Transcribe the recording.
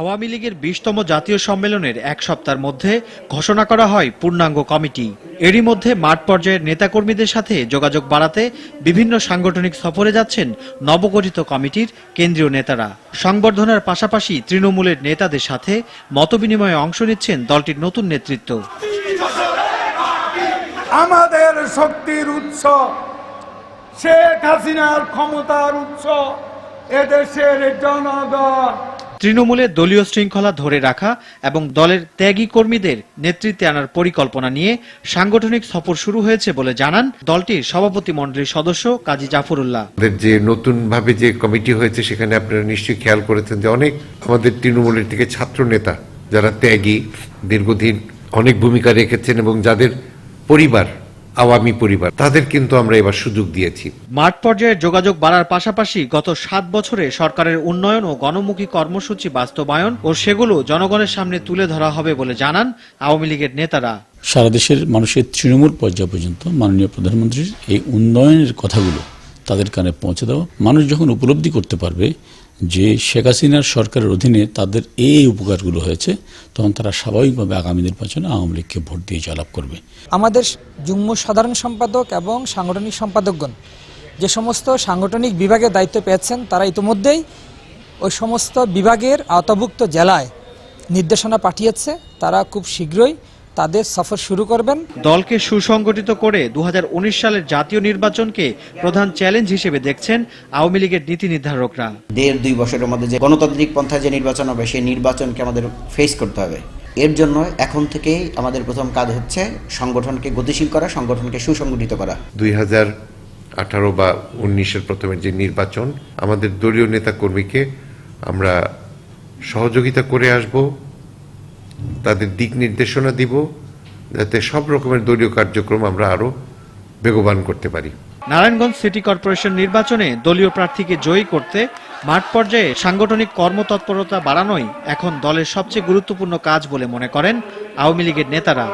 আওয়ামী লীগের বিশতম জাতীয় সম্মেলনের এক সপ্তাহের মধ্যে ঘোষণা করা হয় পূর্ণাঙ্গ কমিটি। এরই মধ্যে মাঠ পর্যায়ের নেতাকর্মীদের সাথে যোগাযোগ বাড়াতে বিভিন্ন সাংগঠনিক সফরে যাচ্ছেন নবগঠিত কমিটির কেন্দ্রীয় নেতারা। সংবর্ধনার পাশাপাশি তৃণমূলের নেতাদের সাথে মতবিনিময়ে অংশ নিচ্ছেন দলটির নতুন নেতৃত্ব। আমাদের শক্তির উৎস, শেখ হাসিনার ক্ষমতার উৎস, এদেশের জনগণ। তৃণমূলের দলীয় শৃঙ্খলা ধরে রাখা এবং দলের ত্যাগী কর্মীদের নেতৃত্বে আনার পরিকল্পনা নিয়ে সাংগঠনিক সফর শুরু হয়েছে বলে জানান দলটির সভাপতি মণ্ডলীর সদস্য কাজী জাফরুল্লাহ। যে নতুন ভাবে যে কমিটি হয়েছে, সেখানে আপনারা নিশ্চয়ই খেয়াল করেছেন যে অনেক আমাদের তৃণমূলের থেকে ছাত্র নেতা যারা ত্যাগী, দীর্ঘদিন অনেক ভূমিকা রেখেছেন এবং যাদের পরিবার আওয়ামী পরিবার। তাদের কিন্তু আমরা এবার সুযোগ দিয়েছি। মাঠ পর্যায়ে যোগাযোগ বাড়ার পাশাপাশি গত সাত বছরে সরকারের উন্নয়ন ও গণমুখী কর্মসূচি বাস্তবায়ন ও সেগুলো জনগণের সামনে তুলে ধরা হবে বলে জানান আওয়ামী লীগের নেতারা। সারা দেশের মানুষের তৃণমূল পর্যায় পর্যন্ত মাননীয় প্রধানমন্ত্রীর এই উন্নয়নের কথাগুলো তাদের কানে পৌঁছে দেওয়া। মানুষ যখন উপলব্ধি করতে পারবে যে শেখ হাসিনার সরকারের অধীনে তাদের এই উপকারগুলো হয়েছে, তখন তারা স্বাভাবিকভাবে আগামী নির্বাচনে আওয়ামী লীগকে ভোট দিয়ে জয়লাভ করবে। আমাদের যুগ্ম সাধারণ সম্পাদক এবং সাংগঠনিক সম্পাদকগণ যে সমস্ত সাংগঠনিক বিভাগের দায়িত্ব পেয়েছেন, তারা ইতিমধ্যেই ওই সমস্ত বিভাগের আওতাভুক্ত জেলায় নির্দেশনা পাঠিয়েছে। তারা খুব শীঘ্রই তাদের সফর শুরু করবেন। দলকে সুসংগঠিত করে দু হাজার উনিশ সালের জাতীয় নির্বাচনকে প্রধান চ্যালেঞ্জ হিসেবে দেখছেন আওয়ামী লীগের নীতি নির্ধারকরা। দেড় দুই বছরের মধ্যে যে গণতান্ত্রিক পন্থায় যে নির্বাচন হবে সেই নির্বাচনকে আমাদের ফেস করতে হবে। এর জন্য এখন থেকেই আমাদের প্রথম কাজ হচ্ছে সংগঠনকে গতিশীল করা সংগঠনকে সুসংগঠিত করা। দুই হাজার আঠারো বা উনিশের প্রথমে যে নির্বাচন আমাদের দলীয় নেতা কর্মীকে আমরা সহযোগিতা করে আসব। তাদের দিক নির্দেশনা দিব, যাতে সব রকমের দলীয় কার্যক্রম আমরা আরও বেগবান করতে পারি। নারায়ণগঞ্জ সিটি কর্পোরেশন নির্বাচনে দলীয় প্রার্থীকে জয়ী করতে মাঠ পর্যায়ে সাংগঠনিক কর্মতৎপরতা বাড়ানোই এখন দলের সবচেয়ে গুরুত্বপূর্ণ কাজ বলে মনে করেন আওয়ামী লীগের নেতারা।